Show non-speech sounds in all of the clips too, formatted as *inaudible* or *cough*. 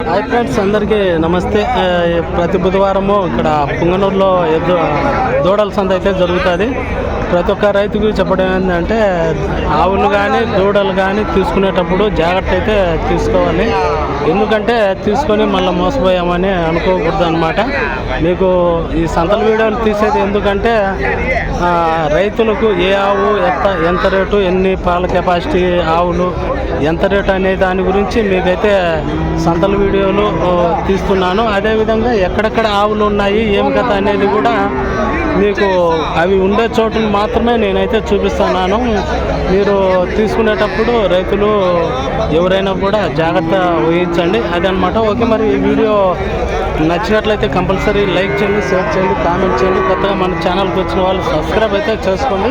Hi friends అందరికీ నమస్తే. ప్రతి బుధవారము ఇక్కడ పుంగనూరులో ఎద్దు దూడల సంత అయితే జరుగుతుంది. ప్రతి ఒక్క రైతుకు చెప్పడం ఏంటంటే ఆవులు కానీ దూడలు కానీ తీసుకునేటప్పుడు జాగ్రత్త అయితే తీసుకోవాలి. ఎందుకంటే తీసుకొని మళ్ళీ మోసపోయామని అనుకోకూడదు అనమాట మీకు ఈ సంతల వీడియోలు తీసేది ఎందుకంటే ఆ, రైతులకు ఏ ఆవు ఎంత ఎంత రేటు ఎన్ని పాల కెపాసిటీ ఆవులు ఎంత రేటు అనే దాని గురించి మీకైతే సంతల వీడియోలు తీస్తున్నాను. అదేవిధంగా ఎక్కడెక్కడ ఆవులు ఉన్నాయి ఏం కథ అనేది కూడా మీకు అవి ఉండే చోటును మాత్రమే నేనైతే చూపిస్తున్నాను. మీరు తీసుకునేటప్పుడు రైతులు ఎవరైనా కూడా జాగ్రత్త వహించండి అదనమాట. ఓకే మరి ఈ వీడియో నచ్చినట్లయితే కంపల్సరీ లైక్ చేయండి షేర్ చేయండి కామెంట్ చేయండి. కొత్తగా మన ఛానల్కి వచ్చిన వాళ్ళు సబ్స్క్రైబ్ అయితే చేసుకోండి.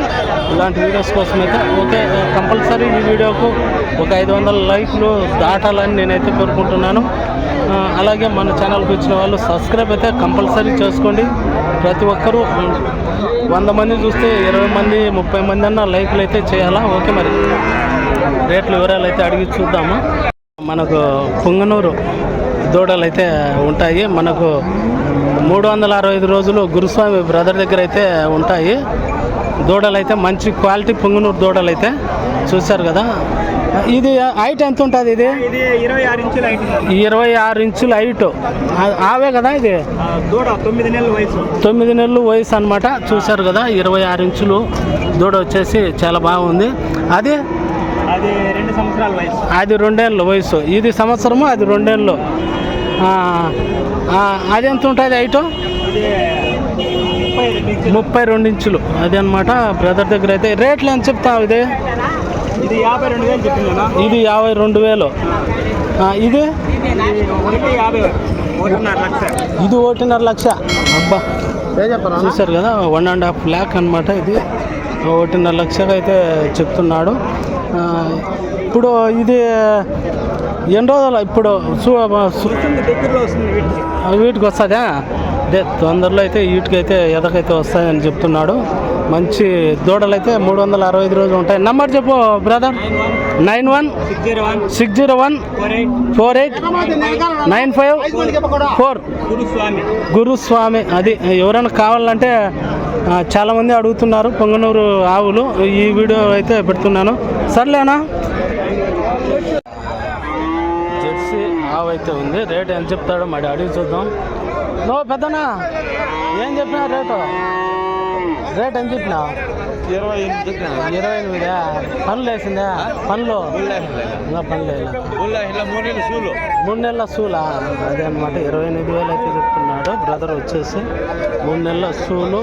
ఇలాంటి వీడియోస్ కోసం అయితే ఓకే కంపల్సరీ ఈ వీడియోకు ఒక ఐదు వందల లైక్లు దాటాలని నేనైతే కోరుకుంటున్నాను. అలాగే మన ఛానల్కి వచ్చిన వాళ్ళు సబ్స్క్రైబ్ అయితే కంపల్సరీ చేసుకోండి. ప్రతి ఒక్కరూ వంద మంది చూస్తే ఇరవై మంది ముప్పై మంది అన్న లైఫ్లు అయితే చేయాలా? ఓకే మరి. రేట్లు వివరాలు అయితే అడిగి చూద్దాము. మనకు పుంగనూరు దూడలు అయితే ఉంటాయి. మనకు మూడు వందల అరవై ఐదు రోజులు గురుస్వామి బ్రదర్ దగ్గర అయితే ఉంటాయి. దూడలు అయితే మంచి క్వాలిటీ పుంగనూరు దూడలు అయితే చూశారు కదా. ఇది హైట్ ఎంత ఉంటుంది ఇది? ఇరవై ఆరు ఇంచుల హైట్ ఉంది. ఇరవై ఆరు ఇంచుల హైట్. ఆ- ఆవే కదా ఇది? దూడ తొమ్మిది నెలల వయసు. తొమ్మిది నెలలు వయసు అనమాట చూశారు కదా ఇరవై ఆరు ఇంచులు దూడ వచ్చేసి చాలా బాగుంది. అది? అది రెండు సంవత్సరాల వయసు. అది రెండేళ్ళ వయసు. ఇది సంవత్సరము అది రెండేళ్ళు? అది ఎంత ఉంటుంది హైటు? ముప్పై రెండు ఇంచులు. అది అనమాట బ్రదర్ దగ్గర అయితే. రేట్లు ఎంత చెప్తావు ఇది? ఇది యాభై రెండు వేలు చెప్పిందా ఇది యాభై రెండు వేలు. ఆ, ఇది? ఇది ఒకటిన్నర లక్ష. అబ్బా. చూశారు కదా వన్ అండ్ హాఫ్ ల్యాక్ అనమాట ఇది. ఒకటిన్నర లక్షగా అయితే చెప్తున్నాడు. ఆ, ఇప్పుడు ఇది ఎన్ని రోజులు? ఇప్పుడు వీటికి. వస్తుందా అదే తొందరలో అయితే వీటికి అయితే ఎదకైతే వస్తాయని చెప్తున్నాడు. మంచి దూడలు అయితే మూడు వందల అరవై ఐదు రోజులు ఉంటాయి. నంబర్ చెప్పు brother. Nine one six zero one six zero one four eight nine five four Guruswami. Guruswami. అది ఎవరైనా కావాలంటే చాలామంది అడుగుతున్నారు పొంగనూరు ఆవులు. ఈ వీడియో అయితే పెడుతున్నాను. సర్లేనా జెర్సీ ఆవు అయితే ఉంది. రేట్ ఎంత చెప్తాడో మరి అడిగి చూద్దాం. నో పెద్దనా ఏం చెప్పినా రేటు? రేట్ ఎంత చెప్పినా? ఇరవై ఇరవై ఎనిమిదా? పనులు వేసిందా? పనులు? ఇంకా పనులు మూడు నెలలు సూలు. అదే అనమాట ఇరవై ఎనిమిది వేలు అయితే చెప్తున్నాడు. బ్రదర్ వచ్చేసి మూడు నెలల సూలు.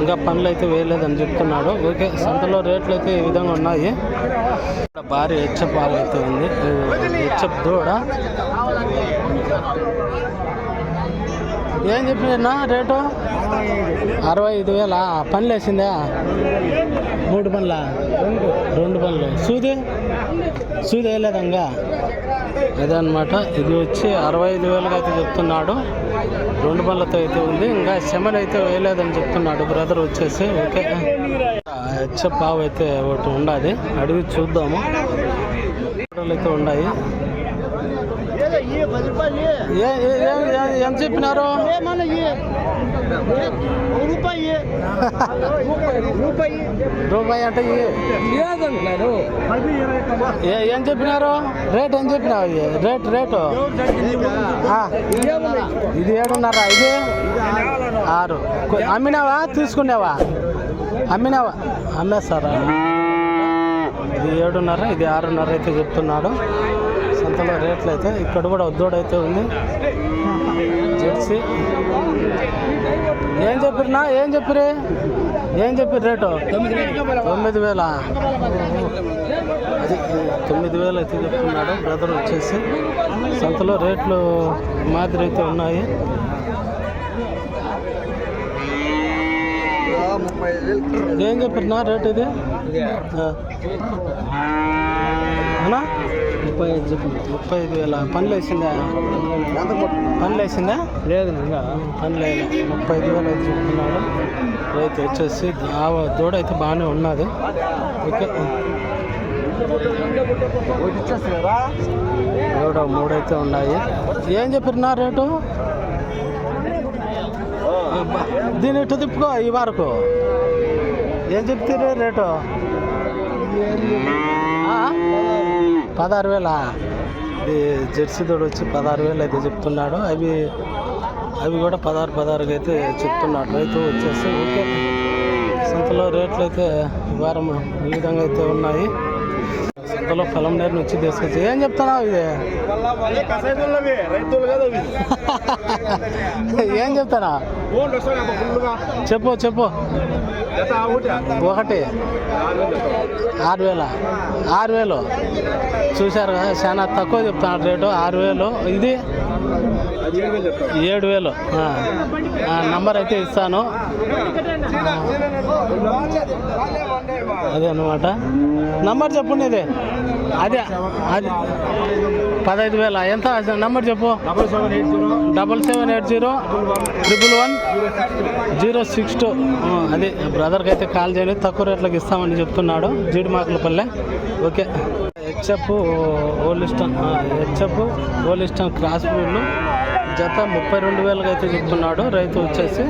ఇంకా పనులు అయితే వేయలేదని చెప్తున్నాడు. ఓకే సంతలో రేట్లు అయితే ఈ విధంగా ఉన్నాయి. భారీ హెచ్చప్ పాలు అయితే ఉంది హెచ్చప్ దూడ. ఏం చెప్పినా రేటు? అరవై ఐదు వేల? పనులు వేసిందా మూడు పనుల? రెండు పనులు. సూది? సూది వేయలేదంగా? అదనమాట. ఇది వచ్చి అరవై ఐదు వేలుగా అయితే చెప్తున్నాడు. రెండు పనులతో అయితే ఉంది. ఇంకా శమన్ అయితే వేయలేదని చెప్తున్నాడు బ్రదర్ వచ్చేసి. ఓకే. హెచ్చ పావు అయితే ఒకటి ఉండాలి. అడిగి చూద్దాము. ఫోటోలు అయితే ఉన్నాయి. ఏ ఎంత చెప్పినారు? రూపాయి అంటే ఏం? చెప్పినారు? రేట్ ఏం చెప్పినావు రేట్ రేటు? ఇది ఏడున్నారా ఇది? ఆరు. అమ్మినావా? తీసుకున్నావా? అమ్మినావా? అమ్మేస్తారా ఇది ఏడున్నర ఇది ఆరున్నర అయితే చెప్తున్నాడు. సంతలో రేట్లు అయితే ఇక్కడ కూడా ఉద్దోడైతే ఉంది. జెర్సీ. ఏం చెప్పినా ఏం చెప్పిరి ఏం చెప్పిరు రేటు? తొమ్మిది వేల? అది తొమ్మిది వేలు అయితే చెప్తున్నాడు. బ్రదర్ వచ్చేసి సంతలో రేట్లు మాదిరి అయితే ఉన్నాయి. ఏం చెప్పినా రేట్ ఇది ఆ. అవునా ముప్పై ఐదు చెప్పు ముప్పై ఐదు వేల పనులు వేసిందా పనులు వేసిందా లేదు పనులు వేయలే ముప్పై ఐదు వేలు అయితే చెప్తున్నాడు రైతు వచ్చేసి ఆ దూడ అయితే బాగానే ఉన్నది ఓకే ఏడో మూడు అయితే ఉన్నాయి ఏం చెప్పారు నా రేటు దీని ఇటు తిప్పుకో ఈ వరకు. ఏం చెప్తారు రేటు? పదహారు వేలా? ఇది జెర్సీ తోడు వచ్చి పదహారు వేలు అయితే చెప్తున్నాడు. అవి అవి కూడా పదహారు పదహారుకి అయితే చెప్తున్నాడు. రైతు వచ్చేసి ఓకే. సంతలో రేట్లు అయితే ఈ వారం ఈ విధంగా అయితే ఉన్నాయి. సంతలో పొలం నేరు నుంచి తీసుకొచ్చి ఏం చెప్తున్నావు ఇది? *laughs* ఏం చెప్తానా? చెప్పు చెప్పు. ఒకటి. ఆరు వేల. ఆరు వేలు. చూశారు కదా చాలా తక్కువ చెప్తున్నాడు రేటు. ఆరు వేలు. ఇది? ఏడు వేలు. ఆ. నంబర్ అయితే ఇస్తాను. అదే అనమాట నంబర్ చెప్పు ఇది. అదే అది పదహైదు వేల. ఎంత? నంబర్ చెప్పు. Double seven eight zero triple one zero six two. అదే బ్రదర్కి అయితే కాల్ చేయండి. తక్కువ రేట్లకు ఇస్తామని చెప్తున్నాడు. Jeedimakulapalle okay. HF Holstein HF Holstein cross బ్రీడ్లు జత ముప్పై రెండు వేలకు అయితే చెప్తున్నాడు. రైతు వచ్చేసి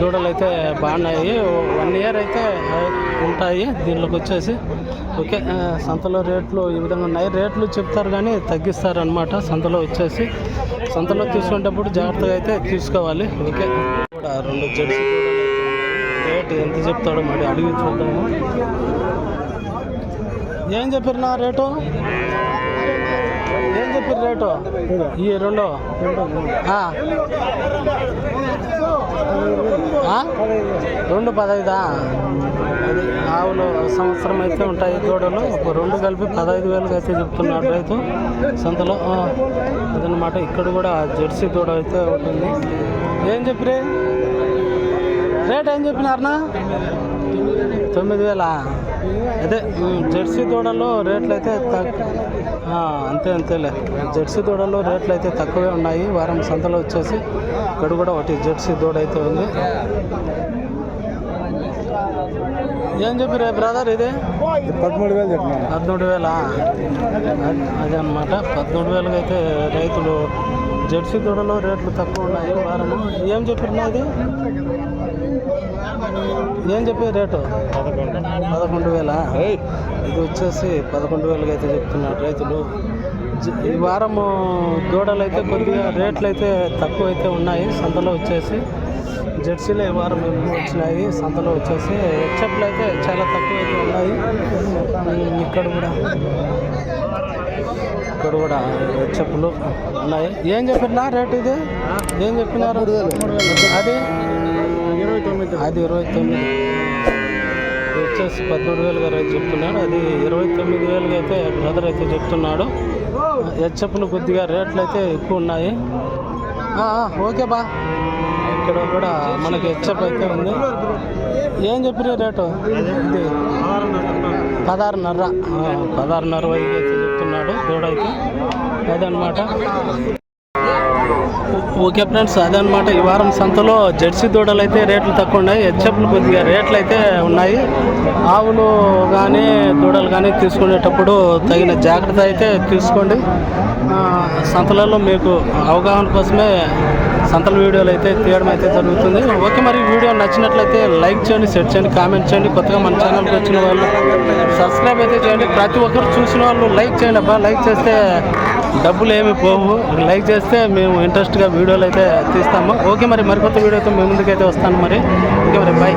దూడలు అయితే బాగున్నాయి. వన్ ఇయర్ అయితే ఉంటాయి దీనిలోకి వచ్చేసి. ఓకే సంతలో రేట్లు ఈ విధంగా ఉన్నాయి. రేట్లు చెప్తారు కానీ తగ్గిస్తారు అనమాట సంతలో వచ్చేసి. సంతలో తీసుకునేటప్పుడు జాగ్రత్తగా అయితే తీసుకోవాలి. ఓకే. కూడా రెండు జెర్సీ రేట్ ఎంత చెప్తాడో మరి అడిగి చూద్దాము. ఏం చెప్పారు నా రేటు? చెప్పారు రేటు? ఈ రెండు. ఆ. రెండు పదహైదా అది ఆవులు సంవత్సరం అయితే ఉంటాయి దూడలు. ఒక రెండు కలిపి పదహైదు వేలకు అయితే చెప్తున్నారు రైతు. సంతలో అదనమాట ఇక్కడ కూడా జెర్సీ దూడ అయితే ఉంటుంది. ఏం చెప్పిరే? రేట్ ఏం చెప్పినారనా తొమ్మిది వేల? అదే జెర్సీ దూడలో రేట్లు అయితే అంతే అంతేలే. జెర్సీ దూడలో రేట్లు అయితే తక్కువే ఉన్నాయి. వారం సంతలో వచ్చేసి ఇక్కడ కూడా ఒకటి జెర్సీ దూడ అయితే ఉంది. ఏం చెప్పిరే బ్రదర్ ఇది? పదమూడు వేలు చెప్పినాను. పదమూడు వేల? అదే అనమాట పదమూడు వేలకు అయితే రైతులు జెర్సీ దూడలో రేట్లు తక్కువ ఉన్నాయి వారము ఏం చెప్పినా ఇది ఏం చెప్పే రేటు? పదకొండు వేల? ఇది వచ్చేసి పదకొండు వేలకి అయితే చెప్తున్నారు రైతులు. ఈ వారము దూడలు అయితే కొద్దిగా రేట్లు అయితే తక్కువ అయితే ఉన్నాయి. సంతలో వచ్చేసి జెర్సీలు ఈ వారం వచ్చినాయి. సంతలో వచ్చేసి హెచ్ఎఫ్లు అయితే చాలా తక్కువ అయితే ఉన్నాయి ఇక్కడ కూడా. ఇక్కడ కూడా హెచ్ఎఫ్లు ఉన్నాయి. ఏం చెప్పినా రేట్ ఇది? ఏం చెప్పినారు? అది? అది ఇరవై తొమ్మిది. వచ్చేసి పదమూడు వేలుగా రైతు చెప్తున్నాడు. అది ఇరవై తొమ్మిది వేలుగా అయితే బ్రదర్ అయితే చెప్తున్నాడు. హెచ్ఎఫ్లు కొద్దిగా రేట్లు అయితే ఎక్కువ ఉన్నాయి ఓకే బా. ఇక్కడ కూడా మనకి హెచ్ఎఫ్ అయితే ఉంది. ఏం చెప్పిన రేటు? ఇది పదహారున్నర. పదహారున్నర వైపు అయితే చెప్తున్నాడు. దూడైతే. అదనమాట. ఓకే ఫ్రెండ్స్ అదనమాట ఈ వారం సంతలో జెర్సీ దూడలు అయితే రేట్లు తక్కువ ఉన్నాయి హెచ్ఎఫ్లు కొద్దిగా రేట్లు అయితే ఉన్నాయి. ఆవులు కానీ దూడలు కానీ తీసుకునేటప్పుడు తగిన జాగ్రత్త అయితే తీసుకోండి. సంతలలో మీకు అవగాహన కోసమే సంతల వీడియోలు అయితే తీయడం అయితే జరుగుతుంది. ఓకే మరి వీడియో నచ్చినట్లయితే లైక్ చేయండి షేర్ చేయండి కామెంట్ చేయండి. కొత్తగా మన ఛానల్కి వచ్చిన వాళ్ళు సబ్స్క్రైబ్ అయితే చేయండి. ప్రతి ఒక్కరు చూసిన వాళ్ళు లైక్ చేయండి అబ్బా. లైక్ చేస్తే డబ్బులు ఏమి పోవు. లైక్ చేస్తే మేము ఇంట్రెస్ట్గా వీడియోలు అయితే తీస్తాము. ఓకే మరి మరికొత్త వీడియోతో మేము ముందుకైతే వస్తాను మరి. ఓకే మరి బాయ్.